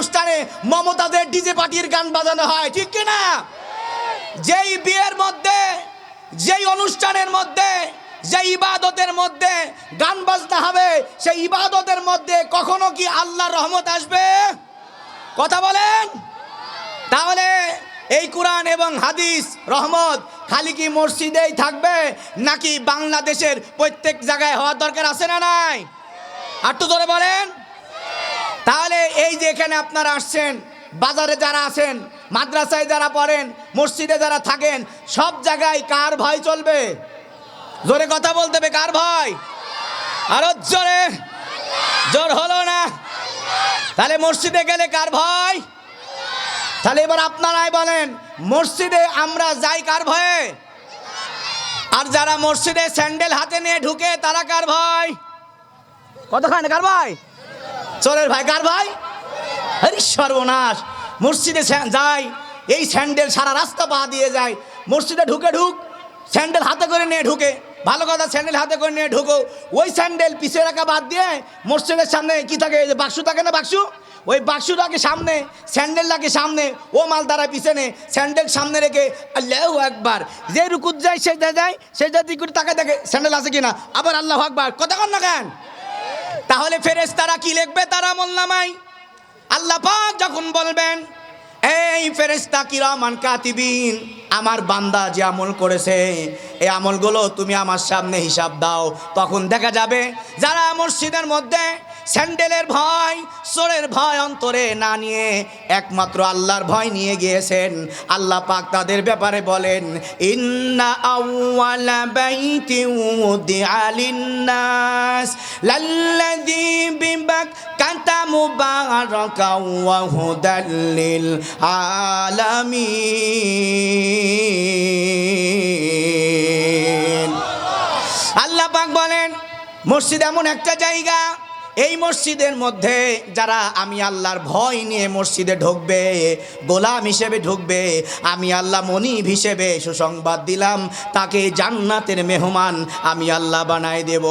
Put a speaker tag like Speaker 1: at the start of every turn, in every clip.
Speaker 1: অনুষ্ঠানে মমতাদের ডিজে পার্টির গান বাজানো হয়, ঠিক কিনা যেই বিয়ের মধ্যে, যেই অনুষ্ঠানের মধ্যে যে ইবাদতের মধ্যে গান বাজনা হবে, সেই ইবাদতের মধ্যে কখনো কি আল্লাহর রহমত আসবে? কথা বলেন? তাহলে এই কোরআন এবং হাদিস রহমত খালি কি মসজিদেই থাকবে, নাকি বাংলাদেশের প্রত্যেক জায়গায় হওয়ার দরকার আছে না নাই? আর তো ধরে বলেন। তাহলে এই যে এখানে আপনারা আসছেন, বাজারে যারা আছেন, মাদ্রাসায় যারা পড়েন, মসজিদে যারা থাকেন, সব জায়গায় কার ভয় চলবে? জোরে কথা বলতে হবে, কার ভয়? আরও জোরে? জোর হলো না? তাহলে মসজিদে গেলে কার ভয়? তাহলে এবার আপনারাই বলেন, মসজিদে আমরা যাই কার ভয়ে? আর যারা মসজিদে স্যান্ডেল হাতে নিয়ে ঢুকে, তারা কার ভয়? কতখানে, কার ভাই চোরের ভাই, কার ভাই? আরে সর্বনাশ। মসজিদে যায়, এই স্যান্ডেল সারা রাস্তা পা দিয়ে যায়। মসজিদে ঢুকে ঢুক, স্যান্ডেল হাতে করে নিয়ে ঢুকে। ভালো কথা, স্যান্ডেল হাতে করে নিয়ে ঢুকো। ওই স্যান্ডেল পিছিয়ে রাখা বাদ দিয়ে মসজিদের সামনে কি থাকে যে বাক্সু থাকে না বাক্সু? ওই বাক্সুটাকে সামনে, স্যান্ডেলটাকে সামনে, ও মাল দ্বারা পিছনে স্যান্ডেল সামনে রেখে, আল্লাহ একবার যে রুকুত যায়, সে যায়, সে যদি করে তাকে দেখে, স্যান্ডেল আছে কিনা? আবার আল্লাহ আকবার। কথা কন না কেন? তাহলে ফেরেস তারা কি লিখবে তারা মোল্লামাই আল্লাহ পাক যখন বলবেন, এই ফেরেস্তা কিরামান কাতিবিন, আমার বান্দা যে আমল করেছে, এই আমলগুলো তুমি আমার সামনে হিসাব দাও। তখন দেখা যাবে, যারা মসজিদের মধ্যে স্যান্ডেলের ভয়, সোরের ভয় অন্তরে না নিয়ে একমাত্র আল্লাহর ভয় নিয়ে গিয়েছেন। আল্লাহ পাক তাদের ব্যাপারে বলেন, ইন্না আউয়ালা বাইতি উদিআ লিন্নাস, লাল্লাযী বিবাক্কাতা মুবারাকাও ওয়া হুদাল লিল আলামিন। আল্লাহ পাক বলেন, মসজিদ এমন একটা জায়গা এই মসজিদের মধ্যে যারা আমি আল্লাহর ভয় নিয়ে মসজিদে ঢুকবে, গোলাম হিসেবে ঢুকবে, আমি আল্লাহ মনিব হিসেবে সুসংবাদ দিলাম, তাকে জান্নাতের মেহমান আমি আল্লাহ বানাই দেব।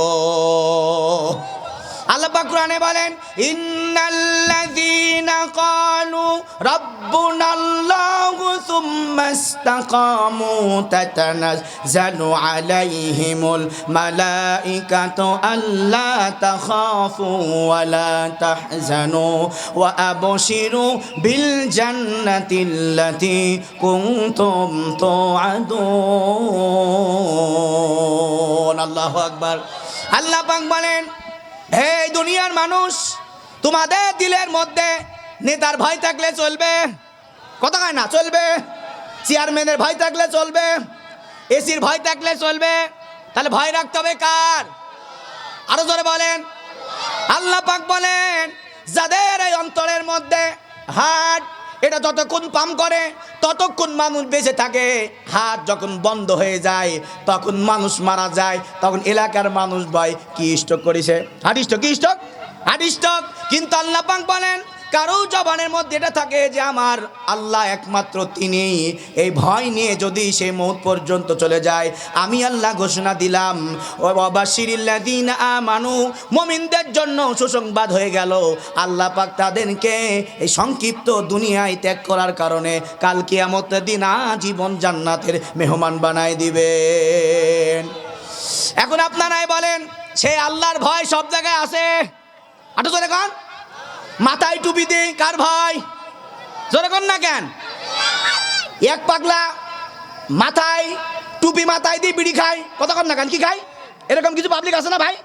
Speaker 1: আল্লাহ কোরআনে বলেন, ইন্নাল্লাযীনা ক্বালু রাব্বুনাল্লাহু সুম্মা ইসতাকামু তাতানাজ্জালু আলাইহিমুল মালাইকাতু আল্লা তাখাফু ওয়া লা তাহজানু ওয়া আবশিরু বিল জান্নাতিল্লাতী কুনতুম তুআদুন। আল্লাহু আকবার। আল্লাহ পাক বলেন হে দুনিয়ার মানুষ, তোমাদের দিলের মধ্যে নেতার ভয় থাকলে চলবে। কথা কয় না? চলবে। চেয়ারম্যানের ভয় থাকলে চলবে। এসির ভয় থাকলে চলবে। তাহলে ভয় রাখতে হবে কার? আরও ধরে বলেন। আল্লাহ পাক বলেন, যাদের এই অন্তরের মধ্যে হাট এটা যতক্ষণ পাম করে, ততক্ষণ মানুষ বেঁচে থাকে। হাত যখন বন্ধ হয়ে যায়, তখন মানুষ মারা যায়, তখন এলাকার মানুষ ভয়। কি স্টক করেছে? হার্ট স্টক কি স্টক হার্ট স্টক কিন্তু আল্লাহ পাক বলেন কারও জবানের মধ্যে এটা থাকে যে আমার আল্লাহ একমাত্র তিনি। এই ভয় নিয়ে যদি সে মৌত পর্যন্ত চলে যায়, আমি আল্লাহ ঘোষণা দিলাম ও আমানু মমিনদের জন্য সুসংবাদ হয়ে গেল। আল্লাহ পাক তাদেরকে এই সংক্ষিপ্ত দুনিয়ায় ত্যাগ করার কারণে কাল কিয়ামতের দিন আজীবন জান্নাতের মেহমান বানায় দিবেন। এখন আপনারাই বলেন, সে আল্লাহর ভয় সব জায়গায় আছে? আটো জোরে কন। মাথায় টুপি দে, কার ভাই? জোরে কন না কেন? এক পাগলা মাথায় টুপি মাথায় দিয়ে বিড়ি খায়। কত কন না কেন, কি খায়? এরকম কিছু পাবলিক আছে না ভাই?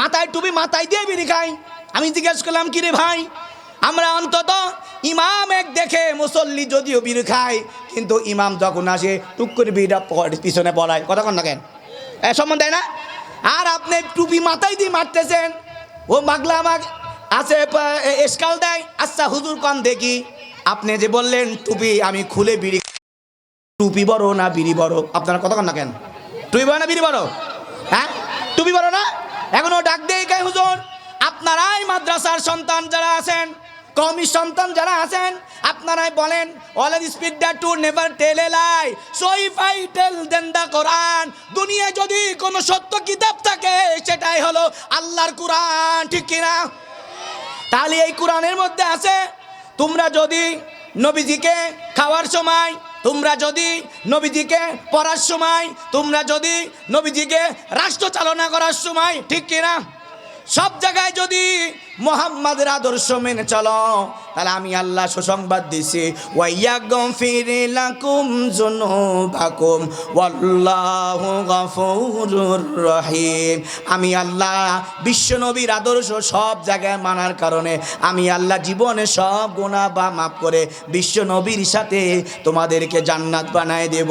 Speaker 1: মাথায় টুপি মাথায় দিয়ে বিড়ি খায়। আমি জিজ্ঞেস করলাম, কি রে ভাই? আমরা অন্তত ইমাম এক দেখে মুসল্লি যদিও বিড়ি খায়, কিন্তু ইমাম যখন আসে, টুক করে বিড়িটা পিছনে পড়ায়। কথা কন না কেন? এ সম্মান দেয় না? আর আপনি টুপি মাথায় দিয়ে মারতেছেন। ও মাগলা আমাক আছে এসকাল দেয়। আচ্ছা হুজুর কন দেখি। আপনি যে বললেন, টুপি, আমি খুলে বিড়ি টুপি বড় না বিড়ি বড়? আপনারা কন না কেন? টুপি বড় না বিড়ি বড়? হ্যাঁ? টুপি বড় না? এখনও ডাক দেয় কে হুজুর? আপনারাই মাদ্রাসার সন্তান যারা আছেন কমি সন্তান যারা আছেন, আপনারাই বলেন always speak the to never tell a lie so if I tell then the Quran দুনিয়ায় যদি কোনো সত্য কিতাব থাকে, সেটাই হলো আল্লাহর কোরআন ঠিক কিনা? তাহলে এই কোরআনের মধ্যে আছে, তোমরা যদি নবীজিকে খাওয়ার সময়, তোমরা যদি নবীজিকে পড়ার সময়, তোমরা যদি নবীজিকে রাষ্ট্র চালনা করার সময়, ঠিক কিনা? সব জায়গায় যদি মোহাম্মদের আদর্শ মেনে চলো, তাহলে আমি আল্লাহ সুসংবাদ দিছি। রহিম। আমি আল্লাহ বিশ্ব নবীর আদর্শ সব জায়গায় মানার কারণে আমি আল্লাহ জীবনে সব গুনাহ বা মাফ করে বিশ্ব নবীর সাথে তোমাদেরকে জান্নাত বানায় দেব।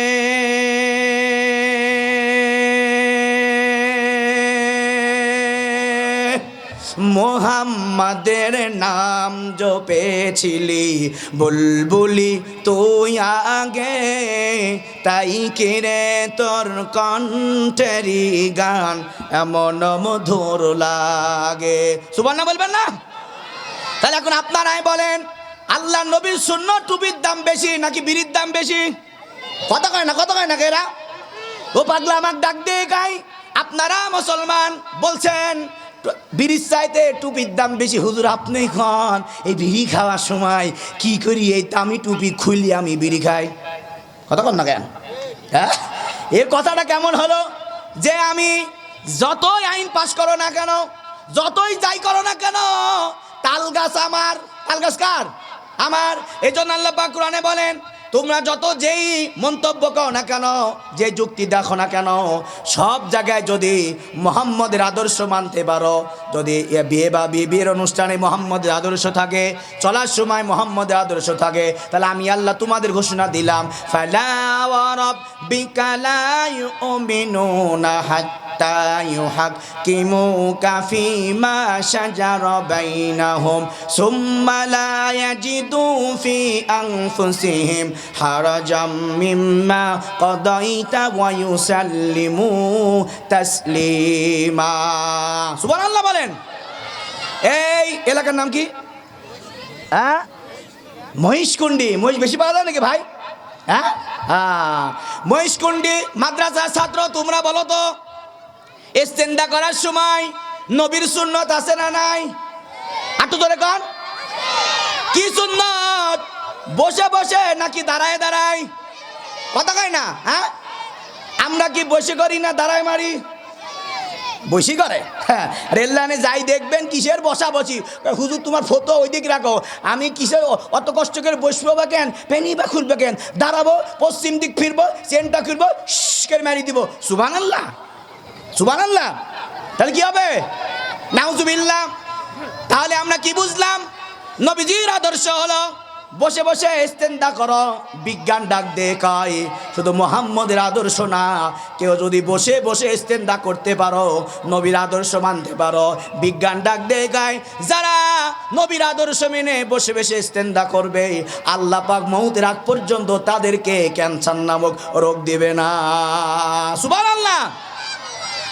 Speaker 1: মোহাম্মদের নাম জপেছিলি, বুলবুলি তুই আগে। তাই কিরে তোর কণ্ঠেরি গান এমন মধুর লাগে? সুবর্ণা বলবেন না? তাহলে এখন আপনারাই বলেন আল্লাহ নবীর শূন্য টুপির দাম বেশি নাকি বিড়ির দাম বেশি? কত কয় না, কত কয় না এরা? ও পাগলা আমার ডাক দিয়ে গাই আপনারা মুসলমান বলছেন বিড়ির চাইতে টুপির দাম বেশি। হুজুর, আপনি খান। এই বিড়ি খাওয়ার সময় কি করি? এই দামি টুপি খুললি আমি বিড়ি খাই। কথা কন না কেন? হ্যাঁ? এর কথাটা কেমন হলো? যে আমি যতই আইন পাশ করো না কেন, যতই যাই করো না কেন তাল গাছ আমার তাল গাছ কার? আমার। এই জন্য আল্লাহ কোরআনে বলেন তোমরা যত যেই মন্তব্য করো না কেন, যে যুক্তি দেখো না কেন, সব জায়গায় যদি মোহাম্মদের আদর্শ মানতে পারো, যদি বিয়ে বা বিয়ে, বিয়ের অনুষ্ঠানে মোহাম্মদের আদর্শ থাকে, চলার সময় মোহাম্মদের আদর্শ থাকে, তাহলে আমি আল্লাহ তোমাদের ঘোষণা দিলাম, ফালা ওয়ারাব্বিকা লা ইউমিনুনা হাত্তা ইউহাক্কিমুকা ফীমা শাজারা বাইনাহুম সুম্মা লা ইয়াজিদু ফি আনফুসিহিম হারাজাম মিম্মা কাদাইতা ওয়া ইউসাল্লিমু তাসলিমা সুবহানাল্লাহ বলেন এই এলাকার নাম কি? হ্যাঁ মহিষকুণ্ডি। মহিষ বেশি পাওয়া যায় ভাই? হ্যাঁ হ্যাঁ মহিষকুণ্ডি মাদ্রাসার ছাত্র, তোমরা বলো তো। ইস্তেন্দা করার সময় নবীর সুন্নত আছে না নাই? আটু ধরে কন। কি সুন্নত? বসে বসে নাকি দাঁড়ায় দাঁড়ায়? কথা কয় না হ্যাঁ? আমরা কি বসে করি না দাঁড়ায় মারি? বসি করে। হ্যাঁ রেল লাইনে যাই দেখবেন কিসের বসা বসি হুজুর, তোমার ফটো ওই দিক রাখো। আমি কিসের অত কষ্ট করে বসবো বা কেন? পেনি বা খুলবে কেন? দাঁড়াবো, পশ্চিম দিক ফিরবো চেনটা খুলবো করে মারি দিব। সুবান আল্লাহ সুবান আল্লাহ তাহলে কি হবে? নাউজুবিল্লাহ। তাহলে আমরা কি বুঝলাম? নবীজির আদর্শ হলো, বসে বসে ইস্তেন্দা করো, বিজ্ঞান ডাক দে কয় শুধু মোহাম্মদের আদর্শ না, কেউ যদি বসে বসে ইস্তেন্দা করতে পারো, নবীর আদর্শ মানতে পারো, বিজ্ঞান ডাক দে গায় যারা নবীর আদর্শ মেনে বসে বসে ইস্তেন্দা করবে, আল্লাহ পাক মৌতের আগ পর্যন্ত তাদেরকে ক্যান্সার নামক রোগ দিবে না। সুবান আল্লাহ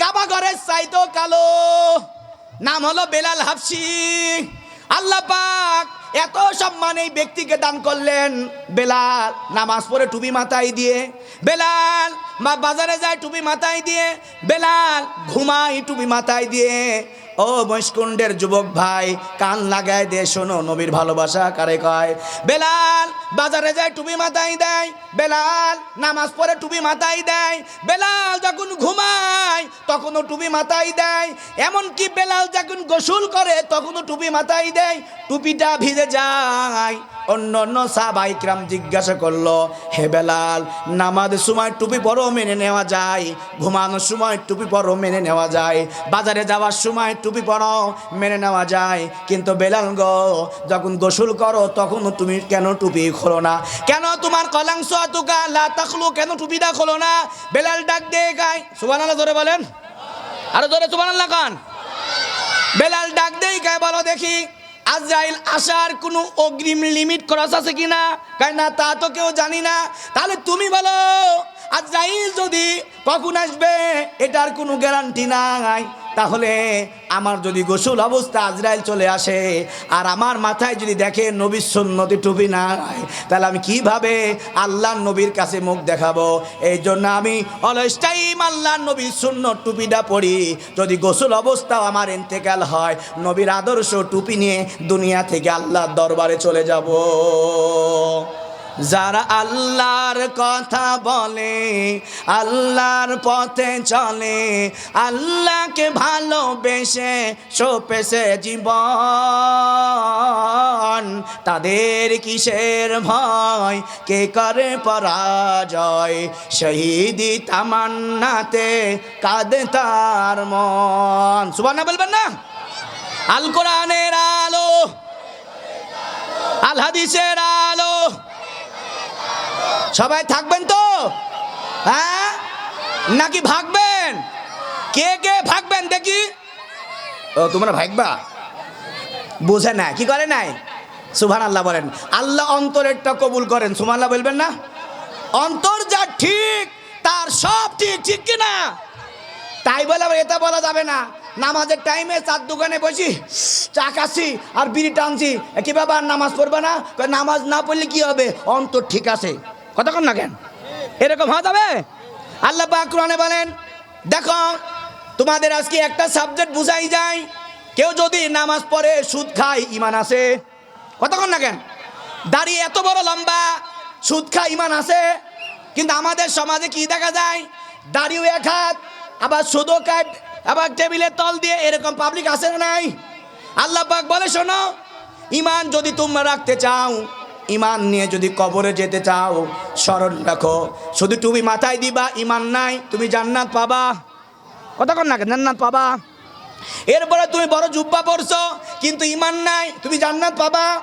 Speaker 1: কাবা ঘরের চাইতো কালো। নাম হলো বেলাল হাফসি। আল্লাহ পাক এত সম্মান এই ব্যক্তিকে দান করলেন। বেলাল নামাজ পড়ে টুপি মাথায় দিয়ে। বেলাল মা বাজারে যায় টুপি মাথায় দিয়ে। বেলাল ঘুমাই টুপি মাথায় দিয়ে। ও বৈষ্কুণ্ডের যুবক ভাই, কান লাগায় দে, শোনো নবীর ভালোবাসা কারে কয়? বেলাল, বাজারে যায়, টুপি মাথায় দেয়। বেলাল, নামাজ পড়ে টুপি মাথায় দেয়। বেলাল যখন ঘুমায়, তখনও টুপি মাথায় দেয়। এমনকি বেলাল যখন গোসল করে, তখনও টুপি মাথায় দেয়। টুপিটা ভিজে যায়। অন্য অন্য সাহাবাইকরাম জিজ্ঞাসা করল, হে বেলাল নামাজের সময় টুপি পরও মেনে নেওয়া যায়, ঘুমানোর সময় টুপি পরও মেনে নেওয়া যায়, বাজারে যাওয়ার সময় টুপি পরও মেনে নেওয়া যায়। কিন্তু বেলাল গো, যখন গোসল করো, তখন তুমি কেন টুপি খোলো না? কেন তোমার কলাংশ তুকা লা তাখলু, কেন টুপিটা খোলো না? বেলাল ডাক দিয়ে গায়, সুবহানাল্লাহ ধরে বলেন। আরও জোরে, সুবহানাল্লাহ, কান। বেলাল ডাক দেই গায়, বলো দেখি। আজরাইল আসার কোনো অগ্রিম লিমিট ক্রস আছে কিনা? কাই না, তা তো কেউ জানি না। তাহলে তুমি বলো, আজরাইল যদি কখন আসবে, এটার কোনো গ্যারান্টি নাই। তাহলে আমার যদি গোসল অবস্থা আজরাইল চলে আসে, আর আমার মাথায় যদি দেখে নবীর সুন্নতি টুপি নাই, তাহলে আমি কীভাবে আল্লাহ নবীর কাছে মুখ দেখাবো? এই জন্য আমি অলস টাইম আল্লাহ নবীর শূন্য টুপিটা পরি। যদি গোসল অবস্থাও আমার ইন্তেকাল হয়, নবীর আদর্শ টুপি নিয়ে দুনিয়া থেকে আল্লাহর দরবারে চলে যাব। যারা আল্লাহর কথা বলে, আল্লাহর পথে চলে, আল্লাহকে ভালোবেসে সোপেসে জীবন। তাদের কিসের ভয়? কে করে পরাজয়? শহীদি তামান্নাতে কাঁদে তার মন। সুবানা বলবেন না? আল কোরআনের আলো আল হাদিসের আলো সবাই থাকবেন তো? হ্যাঁ? নাকি ভাগবেন? কে কে ভাগবেন দেখি? ও, তোমরা ভাগবা? বুঝে না কি করে নাই? সুভান আল্লাহ বলেন, আল্লাহ অন্তরেরটা কবুল করেন সুমান আল্লাহ বলবেন না? অন্তর যা ঠিক, তার সব ঠিক ঠিক কিনা তাই বলে এটা বলা যাবে না। নামাজের টাইমে চার দোকানে বসি, চা খাচ্ছি আর বিড়ি টানছি। কি ব্যাপার, নামাজ পড়বে না? নামাজ না পড়লে কি হবে? অন্তর ঠিক আছে। কতক্ষণ না কেন? এরকম হওয়া যাবে? আল্লাহ কোরআনে বলেন, দেখো, তোমাদের আজকে একটা সাবজেক্ট বুঝাই যায়। কেউ যদি নামাজ পড়ে, সুদ খায় ইমান আছে কতক্ষণ না কেন? দাড়ি এত বড় লম্বা, সুদ খায় ইমান আছে কিন্তু আমাদের সমাজে কি দেখা যায়? দাড়িও এক হাত, আবার সুদও কাট, আবার টেবিলের তল দিয়ে এরকম পাবলিক না নাই? আল্লাহ পাক বলে, শোনো ইমান যদি তোমরা রাখতে চাও ইমান নিয়ে যদি কবরে যেতে চাও, স্মরণ রাখো। শুধু তুমি মাথায় দিবা, ইমান নাই, তুমি জান্নাত পাবা। কতক্ষণ না জান্নাত পাবা। এরপরে তুমি বড় জুব্বা পড়ছো কিন্তু ইমান নাই, তুমি জান্নাত পাবা।